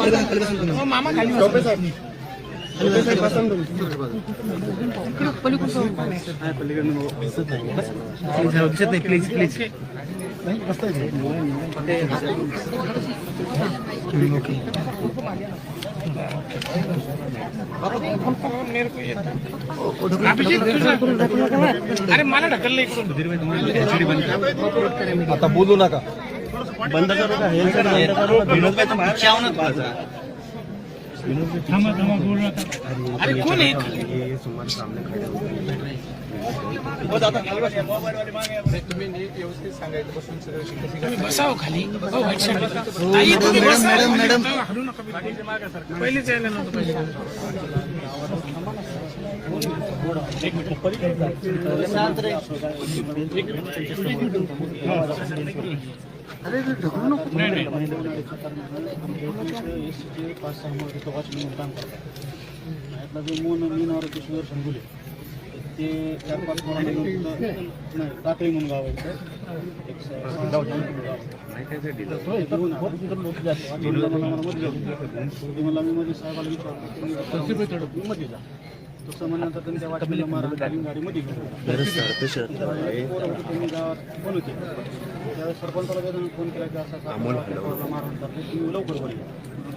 मामा खाली दिसत नाही प्लीज प्लीज अरे मला ढकललं आता बोलू नका. बंद करू का? हे सर बंद करू? विनोद भाई तुम्हाला चावनच पाहिजे अरे कोण आहे तुम्ही बसाव खाली. हो, व्हाईट शर्ट. ताई, तुम्ही बसा. हो, हलू नका. पहिलेच यायला नव्हतं पाहिजे. पाच सहा मोठे टोकाचे म्हणून काम करतात यातला जो मून संगुले ते चार पाच तिथं नाही, टाकळी म्हणून गाव आहे. तिथं मला. ते मी मध्ये साहेबाला विचारलं तुम्ही मध्ये जा तसं म्हणल्यानंतर गाडीमध्ये त्यांनी गावात फोन होते. त्यावेळेस सरपंचाला वेदना फोन केला की असं असं पोराला तुम्ही लवकर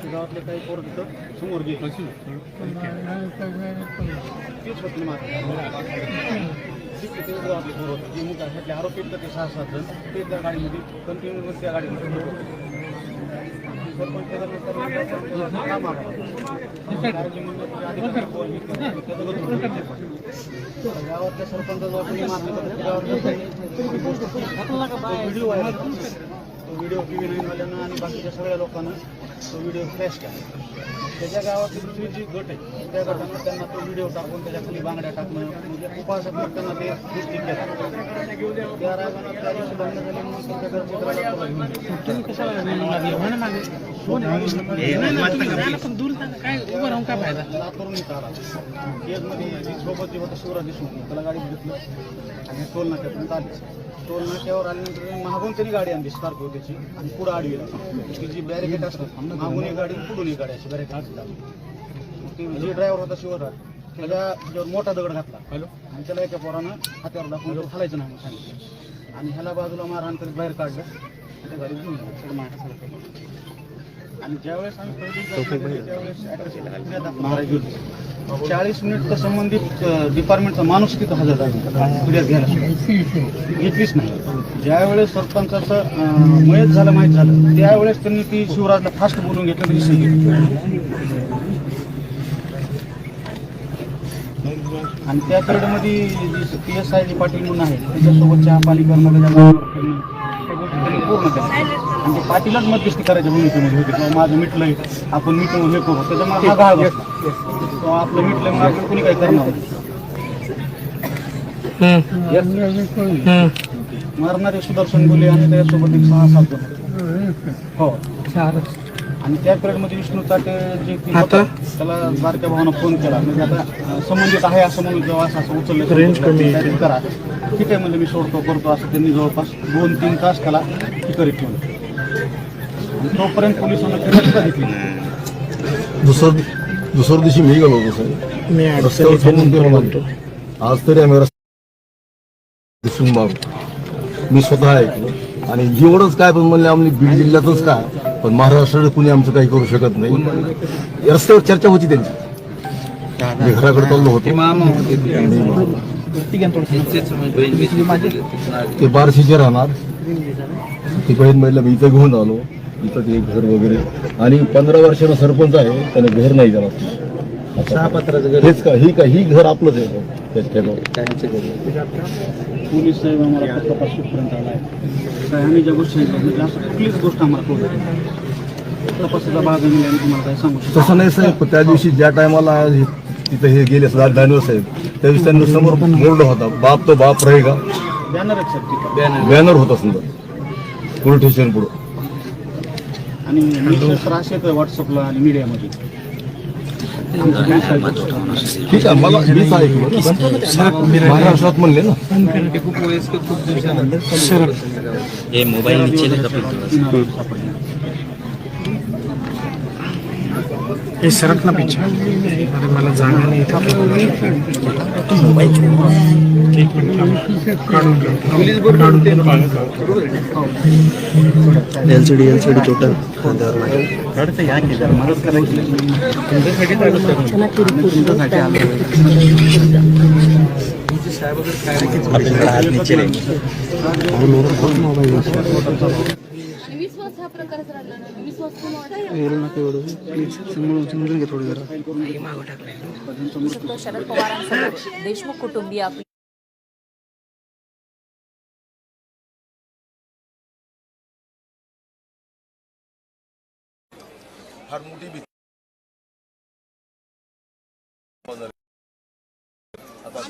ते गावातले काही पोरं तिथं समोर गेले. तेच होते पोरं होते. जे आहेत, आरोपी ते सहा सात जण. ते त्या गाडीमध्ये कंटिन्यू त्या गाडीमध्ये गावातल्या सरपंचाला व्हिडिओ आहे व्हिडिओ टी व्ही नाईनवाल्यांना आणि बाकीच्या सगळ्या लोकांना तो व्हिडिओ फ्लॅश केला त्याच्या गावातली दुसरी जी गट आहे. त्या गटानं त्यांना तो व्हिडिओ टाकून त्याच्याखाली बांगड्या टाकणं म्हणजे उपासक त्यांना ते गोष्टी केल्या त्या रागानं दिवशी झाली म्हणून त्यांच्या घरचे लातूरून आला केजमध्ये सोबत जे होतं शिवराज देशमुख त्याला गाडी घेतलं. आणि टोल नाक्यापर्यंत आले. टोल नाक्यावर आल्यानंतर मागून त्यांनी गाडी आणली स्कॉर्पिओ त्याची. आणि पुढं आडवी. ती जी बॅरिकेड असतात. मागून एक गाडी पुढून एक गाडी अशी बॅरिकेड ती जे ड्रायव्हर होता शिवराज त्याच्या त्याच्यावर मोठा दगड घातला. हॅलो? आणि त्याला एका पोरानं हात्यावर दाखवून तो खालायचं नाही म्हणून सांगितलं. आणि ह्याला बाजूला मारहाण करीत बाहेर काढलं. आणि त्या गाडी घेऊन गेला. सगळं. आणि ज्यावेळेस आम्ही पहिली त्यावेळेस. चाळीस मिनिट संबंधित डिपार्टमेंटचा माणूस तिथं हजर झाला. घ्यायला. घेतलीच नाही. ज्यावेळेस सरपंचाचं मयत झालं माहीत झालं त्यावेळेस त्यांनी ती शिवराजला फास्ट बोलून घेतलं तरी सही आणि त्या पिरियडमध्ये G P S I G Patil म्हणून आहे त्याच्यासोबत चहा पाणी करणं त्याच्या गावावर फिरणं, त्या गोष्टी त्यांनी पूर्ण आणि ते पाटीलच मध्यस्थी करायच्या भूमिकेमध्ये होते किंवा माझं मिटलंय आपण मिटून हे करू त्याच्यामुळे हा घाळ बसला किंवा आपलं मिटलंय मग आपण कोणी काही करणार. मारणारे सुदर्शन बोले आणि त्याच्यासोबत एक सहा सात जण हो. आणि त्या पिरियडमध्ये विष्णू चाटे जे होता, त्याला बारक्या भावानं फोन केला. म्हणजे आता संबंधित आहे असं म्हणून जेव्हा असं असं उचललं रेंज कमी करा ठीक आहे म्हणजे मी सोडतो करतो असं त्यांनी जवळपास दोन तीन तास त्याला ठिकाणी ठेवलं. आणि तोपर्यंत पोलिसांना सुद्धा घेतली नाही. दुसरं दुसऱ्या दिवशी मी गेलो होतो साहेब. मी रस्त्यावर थांबून गेलो म्हणतो आज तरी आम्ही रस्ते दिसून बाब मी स्वतः ऐकलो. आणि एवढंच काय पण म्हणले आम्ही बीड जिल्ह्यातच काय पण महाराष्ट्रात कुणी आमचं काही करू शकत नाही. रस्त्यावर चर्चा होती त्यांची. मी घराकडे चाललो होतो. ते बारशीचे राहणार. ती बहीण महिला मी इथं घेऊन आलो. इथं ते घर वगैरे. आणि पंधरा वर्षाचा सरपंच आहे त्याने घर नाही पत्राचं हेच का ही का ही घर आपलंच आहे. त्याच्या पोलीस साहेब आम्हाला तपास कुठपर्यंत आला आहे. काय आम्ही ज्या गोष्टी सांगितल्या, म्हणजे असं कुठलीच गोष्ट आम्हाला कळू शकत तपासाचा भाग आम्ही आणि तुम्हाला काय सांगू शकतो? तसं नाही साहेब पण त्या दिवशी ज्या टायमाला तिथं हे गेले दानवे साहेब त्या दिवशी त्यांनी समोर मोडलं होता. बाप तो बाप रहेगा. बॅनर आहे तिथं. बॅनर होता समजा. पोलीस स्टेशन पुढं. आणि असे व्हॉट्सअपला आणि मीडियामध्ये ठीक आहे मला मीच ऐकलं महाराष्ट्रात म्हणले ना. हे मोबाईल नीचे लगा हे सरक ना पिच्छा अरे मला जागा नाही इथं. काढून ठेव. एलसीडी एलसीडी टोटल विश्वास हा प्रकारच राहिला नाही विश्वास कोण समजून घे थोडी जरा. शकतो शरद पवारांसह देशमुख कुटुंबीय आपले फार मोठी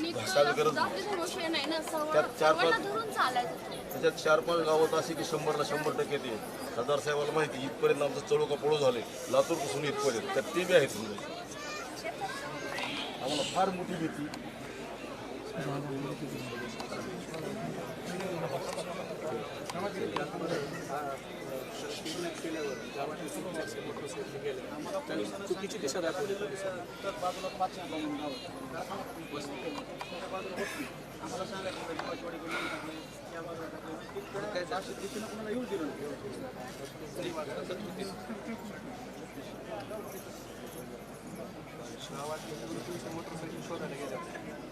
घासायला गरज नाही. त्यात चार पाच त्याच्यात चार पाच गावात असे की शंभरला शंभर टक्के ते. सरदार साहेबाला माहिती इथपर्यंत आमचं चळोका पळू झाले. लातूरपासून इथपर्यंत. तर ते बी आहेत समजा आम्हाला फार मोठी भीती. चुकीची दिशा दाखवली गावात शोधायला गेल्या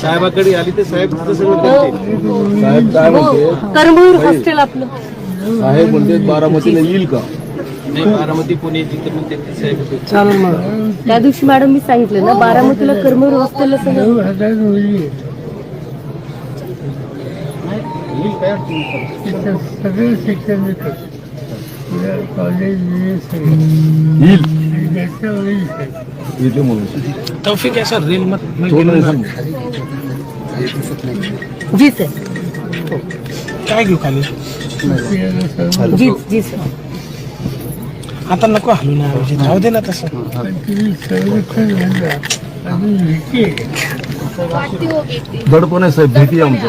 साहेबाकडे आली ते साहेब साहेब काय म्हणते? करमूर हॉस्टेल आपलं. साहेब म्हणते बारामतीला येईल का? बारामती पुणे तिथे पण ते साहेब चालेल मग. त्या दिवशी मॅडम मी सांगितलं ना बारामतीला करमूर हॉस्टेलला सगळं सगळं शिक्षण देतात कॉलेज येईल. येते म्हणून तौफिक आहे सर रेल मध्ये तो नाही सांग जी सर काय घेऊ खाली जी जी सर आता नको हलू ना अभिजित राहू दे ना तसं. दडपण आहे साहेब भीती आमचं.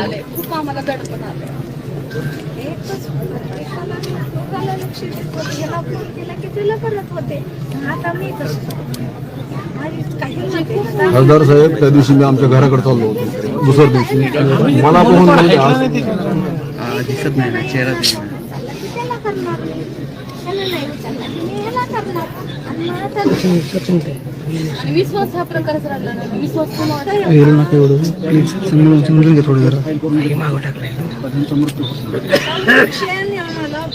खासदार साहेब त्या दिवशी मी आमच्या घराकडे चाललो होतो. दुसऱ्या दिवशी. मला बघून आज दिसत नाही ना चेहरा विश्वास हा प्रकारच राहिला विश्वास एवढं प्लीज समजून समजून घे थोडी जरा. शिक्षण आम्हाला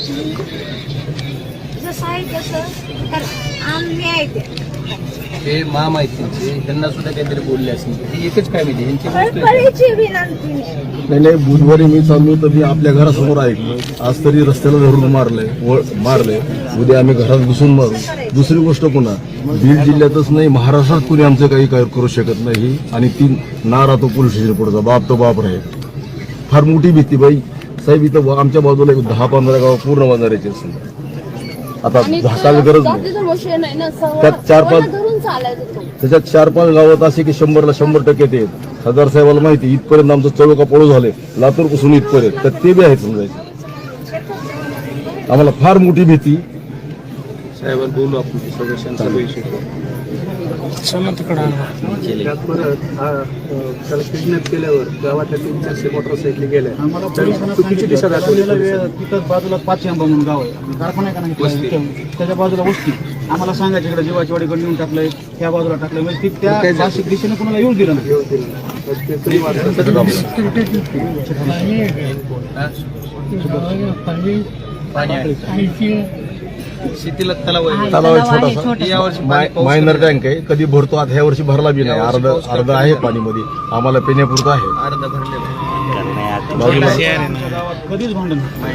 जसं आहे तसं तर आम्ही न्याय द्या हे मा माहितीचे त्यांना सुद्धा काहीतरी बोलले असेल. ही एकच काय माहिती यांची गोष्ट आहे. कळकळीची विनंती. नाही. नाही नाही बुधवारी मी चाललो तर मी आपल्या घरासमोर ऐकलं आज तरी रस्त्याला धरून मारलंय व- मारलंय उद्या आम्ही घरात घुसून मारू. दुसरी गोष्ट पुन्हा बीड जिल्ह्यातच नाही महाराष्ट्रात कुणी आमचं काही काय करू शकत नाही. आणि ती नारा तो पोलीस स्टेशन पुढचा बाप तो बाप राहील फार मोठी भीती बाई. साहेब इथं आमच्या बाजूला एक दहा पंधरा गाव पूर्ण बाजाराचे असेल. आता झाकायला गरज नाही. त्यात चार पाच- त्याच्यात चार पाच गावात असे की शंभरला शंभर टक्के ते आहेत. खासदार साहेबाला माहिती इथपर्यंत आमचं चळोका पळू झाले लातूरपासून इथपर्यंत. तर ते बी आहेत समजायचं. आम्हाला फार मोठी भीती. साहेबांना बोलू आपण त्याला किडनॅप केल्यावर गावातल्या तीन चारशे मोटरसायकली गेल्या. आम्हाला तर चुकीची दिशा दाखवलेला दाखवली वेळ तिथं बाजूला पाचशेंबा म्हणून गाव आहे. कारखाना आहे का नाही? त्याच्या बाजूला वस्ती. आम्हाला सांगायचं इकडे जीवाची वाडीकडे नेऊन टाकलंय त्या बाजूला टाकलंय. म्हणजे ती त्या नाशिक दिशेने कोणाला येऊन दिलं नाही. शेतीला तलाव आहे. तलाव आहे छोटासा. मायनर टँक आहे. कधी भरतो आता ह्या वर्षी भरला बी नाही. अर्ध अर्ध आहे. पाणीमध्ये. आम्हाला पिण्यापुरतं आहे. अर्धा कधीच भांडण होत नाही.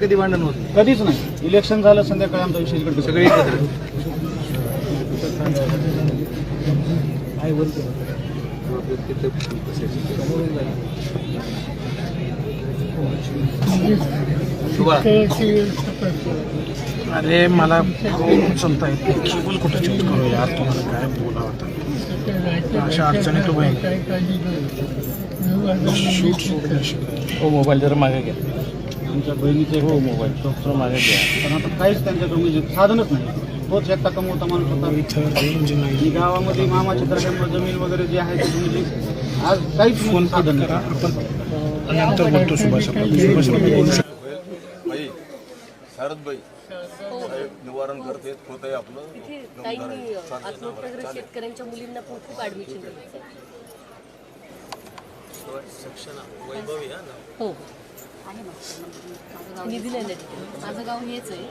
कधी भांडण होत कधीच इलेक्शन झालं संध्याकाळी आमचा विषय इकडे सगळे एकत्र. अरे मला उचलता येत नाही केबल कुठे चेंज करू यार? तुम्हाला काय बोलावं आता? अशा अडचणी तू बाई शूट हो मोबाईल जरा मागे घ्या. आमच्या बहिणीचे हो मोबाईल डॉक्टर मागे घ्या. पण आता काहीच त्यांच्याकडे म्हणजे साधनच नाही. तोच एकटा कमवता माणूस होता. इथं नाही गावामध्ये मामाच्या दर्ग्यामुळे जमीन वगैरे जे आहे ते म्हणजे आज काहीच फोन साधन आपण नंतर बोलतो सुभाष सुभाष बोलू शकतो बाई शारद बाई साहेब निवारण करते होत आहे आपलं शेतकऱ्यांच्या मुलींना खूप ऍडमिशन हो. मी दिलेलं आहे माझं गाव हेच आहे.